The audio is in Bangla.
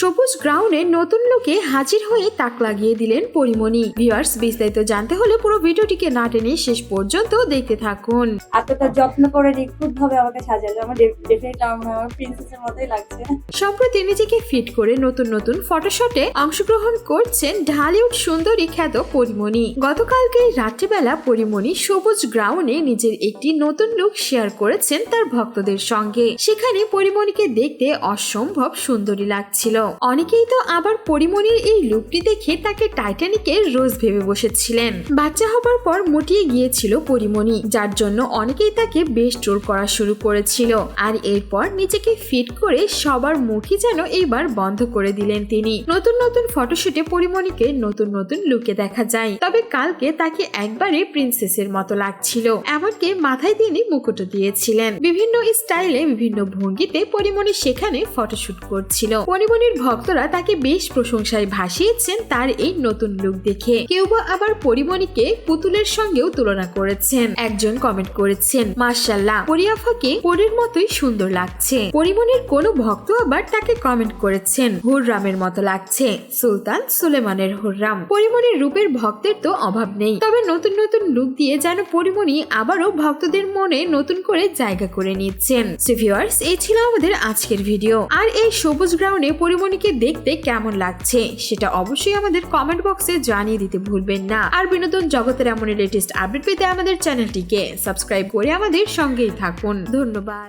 সবুজ গ্রাউন্ডে নতুন লোকে হাজির হয়ে তাক লাগিয়ে দিলেন পরিমণি। ভিউয়ার্স বিস্তারিত জানতে হলে পুরো ভিডিওটিকে না টেনে শেষ পর্যন্ত দেখতে থাকুন। এতটা যত্ন করে নিখুঁত ভাবে আমাকে সাজালো আমার ডেফিনেটলি আমার প্রিন্সেসের মতোই লাগছে। সম্প্রতি নিজেকে ফিট করে নতুন নতুন ফটোশটে অংশগ্রহণ করছেন ঢালিউড সুন্দরী খ্যাত পরিমণি। গতকালকে রাত্রিবেলা পরিমণি সবুজ গ্রাউন্ডে নিজের একটি নতুন লুক শেয়ার করেছেন তার ভক্তদের সঙ্গে। সেখানে পরিমণিকে দেখতে অসম্ভব সুন্দরী লাগছিল। অনেকেই তো আবার পরিমণির এই লুকটি দেখে তাকে টাইটানিকের রোজ ভেবে বসেছিলেন। বাচ্চা হবার পর মুটিয়ে গিয়েছিল পরিমণি যার জন্য অনেকেই তাকে বেশ ট্রোল করা শুরু করেছিল। আর এরপর নিজেকে ফিট করে সবার মুখই যেন এইবার বন্ধ করে দিলেন তিনি। নতুন নতুন ফটোশুটে পরিমণিকে নতুন নতুন লুকে দেখা যায়। তবে কালকে তাকে একবারে প্রিন্সেসের মতো লাগছিল। এমনকি মাথায় তিনি মুকুট দিয়েছিলেন। বিভিন্ন স্টাইলে বিভিন্ন ভঙ্গিতে পরিমণি সেখানে ফটোশুট করছিল। পরিমণির ভক্তরা তাকে বেশ প্রশংসায় ভাসিয়েছেন তার এই নতুন লুক দেখে। কেউ বা আবার পরিমণিকে পুতুলের সঙ্গেও তুলনা করেছেন। একজন কমেন্ট করেছেন মার্শাল্লাহ পরিয়াফাকে পরীর মতোই সুন্দর লাগছে। পরিমণির কোনো ভক্ত আবার তাকে কমেন্ট করেছেন, হুররামের মতো লাগছে। সুলতান সুলেমানের হুররাম। পরিমণির রূপের ভক্তের তো অভাব নেই। তবে নতুন নতুন লুক দিয়ে যেন পরিমণি আবারও ভক্তদের মনে নতুন করে জায়গা করে নিচ্ছেন। এই ছিল আমাদের আজকের ভিডিও আর এই সবুজ গ্রাউন্ডে পরিমণিকে দেখতে কেমন লাগছে, সেটা অবশ্যই আমাদের কমেন্ট বক্সে জানিয়ে দিতে ভুলবেন না। আর বিনোদন জগতের এমন লেটেস্ট আপডেট পেতে আমাদের চ্যানেলটিকে সাবস্ক্রাইব করে আমাদের সঙ্গেই থাকুন। ধন্যবাদ।